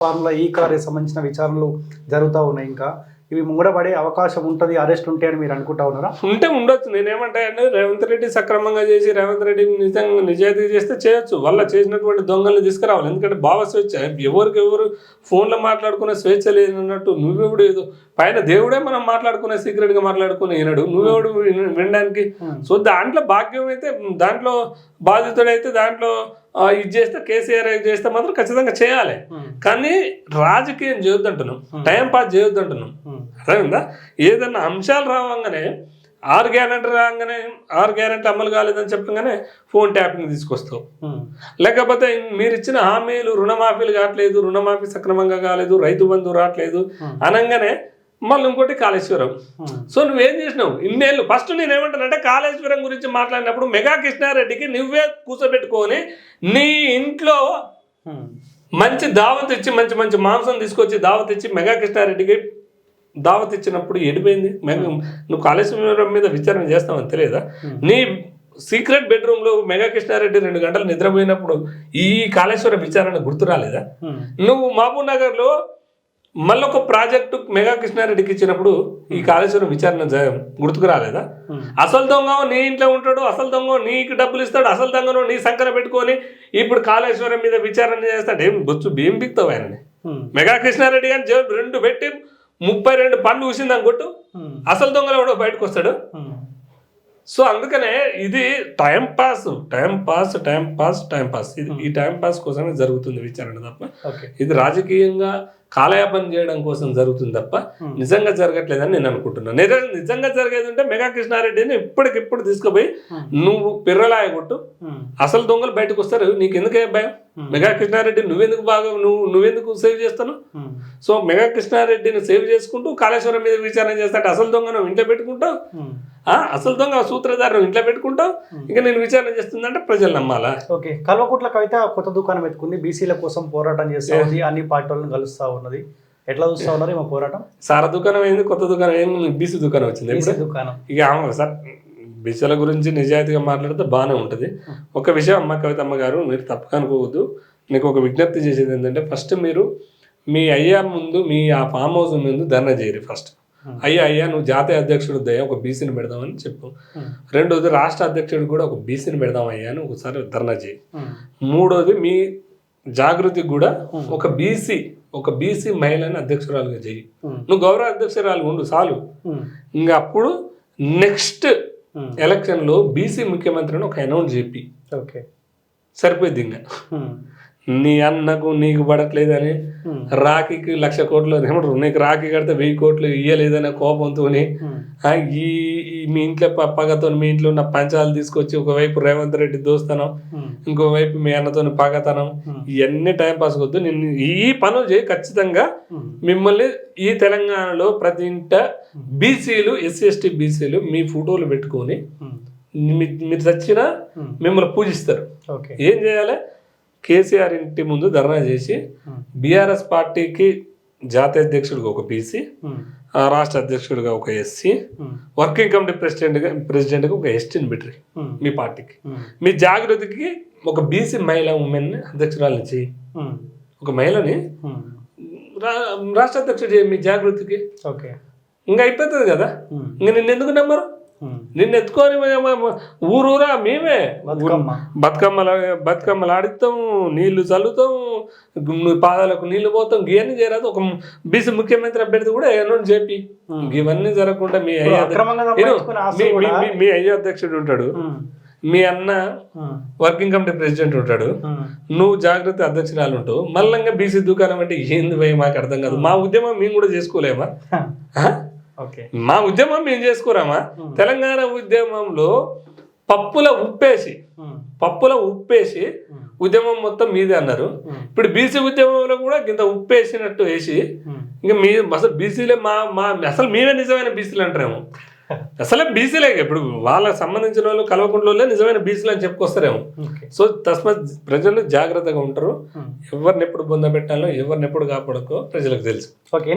Formula ఈ car సంబంధించిన విచారణలు జరుగుతూ ఉన్నాయి ఇంకా. ఇవి ముంగడపడే అవకాశం ఉంటుంది అరెస్ట్ ఉంటే అని మీరు అనుకుంటా ఉన్నారా? ఉంటే ఉండొచ్చు. నేనేమంటా అంటే రేవంత్ రెడ్డి సక్రమంగా చేసి రేవంత్ రెడ్డి నిజంగా నిజాయితీ చేస్తే చేయొచ్చు. వాళ్ళ చేసినటువంటి దొంగల్ని తీసుకురావాలి. ఎందుకంటే భావ స్వేచ్ఛ. ఎవరికి ఎవరు ఫోన్లో మాట్లాడుకునే స్వేచ్ఛ లేదన్నట్టు నువ్వెవడు ఏదో పైన దేవుడే మనం మాట్లాడుకునే సీక్రెట్గా మాట్లాడుకునే ఈనాడు నువ్వెవడు విన- వినడానికి సో దాంట్లో భాగ్యం అయితే దాంట్లో బాధితుడైతే దాంట్లో ఇది చేస్తే కేసీఆర్ ఇది చేస్తే మాత్రం ఖచ్చితంగా చేయాలి. కానీ రాజకీయం చేయొద్దంటున్నాం. Time pass చేయొద్దంటున్నాం. అర్థమైందా? ఏదన్నా అంశాలు రావంగానే ఆరు గ్యారెంటీ రాగానే ఆరు గ్యారెంటీ అమలు కాలేదని చెప్పగానే ఫోన్ ట్యాపింగ్ తీసుకొస్తావు. లేకపోతే మీరు ఇచ్చిన హామీలు రుణమాఫీలు కావట్లేదు రుణమాఫీ సక్రమంగా కాలేదు రైతు బంధు రావట్లేదు అనగానే మళ్ళీ ఇంకోటి కాళేశ్వరం. సో నువ్వేం చేసినావు? ఇన్నేళ్ళు ఫస్ట్ నేను ఏమంటానంటే కాళేశ్వరం గురించి మాట్లాడినప్పుడు మెగా కృష్ణారెడ్డికి నువ్వే కూర్చోబెట్టుకొని నీ ఇంట్లో మంచి దావత్ ఇచ్చి మంచి మంచి మాంసం తీసుకొచ్చి దావత్ ఇచ్చి మెగా కృష్ణారెడ్డికి దావత్ ఇచ్చినప్పుడు ఎడిపోయింది మెగా నువ్వు కాళేశ్వరం మీద విచారణ చేస్తావని తెలియదా? నీ సీక్రెట్ బెడ్రూమ్లో మెగా కృష్ణారెడ్డి రెండు గంటలు నిద్రపోయినప్పుడు ఈ కాళేశ్వర విచారణ గుర్తు రాలేదా? నువ్వు మహబూబ్ నగర్లో మళ్ళొక ప్రాజెక్టు మెగా కృష్ణారెడ్డికి ఇచ్చినప్పుడు ఈ కాళేశ్వరం విచారణ గుర్తుకు రాలేదా? అసలు దొంగ నీ ఇంట్లో ఉంటాడు అసలు దొంగ నీకు డబ్బులు ఇస్తాడు అసలు దొంగను నీ సంకన పెట్టుకొని ఇప్పుడు కాళేశ్వరం మీద విచారణ చేస్తాడు. ఏం బొచ్చు ఏం బిక్తావు ఆయనని? మెగా కృష్ణారెడ్డి గారిని జేబు రెండు పెట్టి ముప్పై రెండు పండ్లు ఊసిందని కొట్టు అసలు దొంగలు ఎవడో బయటకు వస్తాడు? సో అందుకనే ఇది time pass time pass time pass time pass. ఇది ఈ టైం పాస్ కోసమే జరుగుతుంది విచారణ తప్ప. ఇది రాజకీయంగా కాలయాపన చేయడం కోసం జరుగుతుంది తప్ప నిజంగా జరగట్లేదని నేను అనుకుంటున్నాను. నిజ- నిజంగా జరిగేది ఉంటే మెగా కృష్ణారెడ్డిని ఇప్పటికిప్పుడు తీసుకుపోయి నువ్వు పిర్రలాయ కొట్టు. అసలు దొంగలు బయటకు వస్తారు. నీకు ఎందుకే భయం మెగా కృష్ణారెడ్డి నువ్వెందుకు బాగా నువ్వు నువ్వెందుకు సేవ్ చేస్తాను సో మెగా కృష్ణారెడ్డిని సేవ్ చేసుకుంటూ కాళేశ్వరం మీద విచారణ చేస్తాడు. అసలు దొంగ నువ్వు ఇంట్లో పెట్టుకుంటావు? అసలు దొంగ సూత్రధారు ఇంట్లో పెట్టుకుంటావు? ఇంకా నేను విచారణ చేస్తుందంటే ప్రజలు నమ్మాలా? ఓకే. కల్వకుట్ల కవిత కొత్త దుకాణం ఎత్తుకుంది. బీసీల కోసం పోరాటం చేస్తా ఉంది. అన్ని పార్టీలను కలుస్తా ఉన్నది. ఎట్లా చూస్తా ఉన్నారు మా పోరాటం? సారా దుకాణం అయింది కొత్త దుకాణం అయింది బీసీ దుకాణం వచ్చింది బీసీ దుకాణం. ఇక సార్ బిచ్చల గురించి నిజాయితీగా మాట్లాడితే బాగానే ఉంటుంది. ఒక విషయం అమ్మ కవితమ్మ గారు మీరు తప్పక అనుకోవద్దు. నీకు ఒక విజ్ఞప్తి చేసేది ఏంటంటే ఫస్ట్ మీరు మీ అయ్యా ముందు మీ ఆ ఫామ్ హౌస్ ముందు ధర్నా చేయరు ఫస్ట్. అయ్యా అయ్యా నువ్వు జాతీయ అధ్యక్షుడు దయ ఒక బీసీని పెడదామని చెప్పు. రెండోది రాష్ట్ర అధ్యక్షుడు కూడా ఒక బీసీని పెడదాం అయ్యా అని ఒకసారి ధర్నా చేయి. మూడోది మీ జాగృతికి కూడా ఒక బీసీ ఒక బీసీ మహిళని అధ్యక్షురాలుగా చెయ్యి నువ్వు గౌరవ అధ్యక్షురాలు ఉండు చాలు. ఇంకా అప్పుడు నెక్స్ట్ ఎలక్షన్లో బీసీ ముఖ్యమంత్రిని ఒక అనౌన్స్ చెప్పి ఓకే. సరిపోయింది ఇంకా. నీ అన్నకు నీకు పడట్లేదని రాఖీకి లక్ష కోట్లు ఏమంటారు? నీకు రాఖీ కడితే వెయ్యి కోట్లు ఇయ్యలేదనే కోపంతో ఈ ఈ మీ ఇంట్లో పగతో మీ ఇంట్లో ఉన్న పంచాలు తీసుకొచ్చి ఒకవైపు రేవంత్ రెడ్డి దోస్తానం ఇంకోవైపు మీ అన్నతో పగతనం ఇవన్నీ టైం పాస్ వద్దు నేను ఈ పనులు చేయి ఖచ్చితంగా. మిమ్మల్ని ఈ తెలంగాణలో ప్రతి ఇంట బీసీలు ఎస్సీ ఎస్టీ బీసీలు మీ ఫోటోలు పెట్టుకొని మీరు చచ్చినా మిమ్మల్ని పూజిస్తారు. ఓకే. ఏం చేయాలి? కేసీఆర్ ఇంటి ముందు ధర్నా చేసి బీఆర్ఎస్ పార్టీకి జాతీయ అధ్యక్షుడిగా ఒక బీసీ రాష్ట్ర అధ్యక్షుడిగా ఒక ఎస్సీ వర్కింగ్ కమిటీ ప్రెసిడెంట్గా ప్రెసిడెంట్గా ఒక ఎస్టీని బిడ్రి మీ పార్టీకి. మీ జాగృతికి ఒక బీసీ మహిళా ఉమెన్ అధ్యక్షురాలని చేయి ఒక మహిళని రాష్ట్ర అధ్యక్షుడు చేయి మీ జాగృతికి. ఓకే ఇంకా అయిపోతుంది కదా. ఇంకా నిన్ను ఎందుకు నమ్మరు? నిన్ను ఎత్తుకొని ఊరూరా మేమే. బతుకమ్మ. బతుకమ్మలు బతుకమ్మలు ఆడిస్తాం నీళ్ళు చల్లుతాం పాదాలకు నీళ్ళు పోతాం. ఇవన్నీ చేయరాదు. ఒక బీసీ ముఖ్యమంత్రి అభ్యర్థి కూడా అనౌన్స్ చెప్పి ఇవన్నీ జరగకుండా మీ మీ- అయ్యా అధ్యక్షుడు ఉంటాడు. మీ అన్న వర్కింగ్ కమిటీ ప్రెసిడెంట్ ఉంటాడు. నువ్వు జాగ్రత్త అధ్యక్షురాలు ఉంటావు. మళ్ళంగా బీసీ దుకాణం అంటే ఏంది భయ మాకు అర్థం కాదు. మా ఉద్యమం మేము కూడా చేసుకోలేమా? మా ఉద్యమం మేము. చేసుకోరామా తెలంగాణ ఉద్యమంలో పప్పుల ఉప్పేసి పప్పుల ఉప్పేసి ఉద్యమం మొత్తం మీదే అన్నారు. ఇప్పుడు బీసీ ఉద్యమంలో కూడా ఇంత ఉప్పేసినట్టు వేసి ఇంకా మీ అసలు బీసీలే మా మా అసలు మేమే నిజమైన బీసీలు అంటారేమో. అసలే బీసీలే ఇప్పుడు వాళ్ళకి సంబంధించిన వాళ్ళు కలవకుండా నిజమైన బీసీలు అని చెప్పుకొస్తారేమో. సో తస్మాత్ ప్రజలు జాగ్రత్తగా ఉంటారు. ఎవరిని ఎప్పుడు బొంద పెట్టాలో ఎవరిని ఎప్పుడు కాపాడుకో ప్రజలకు తెలుసు. ఓకే.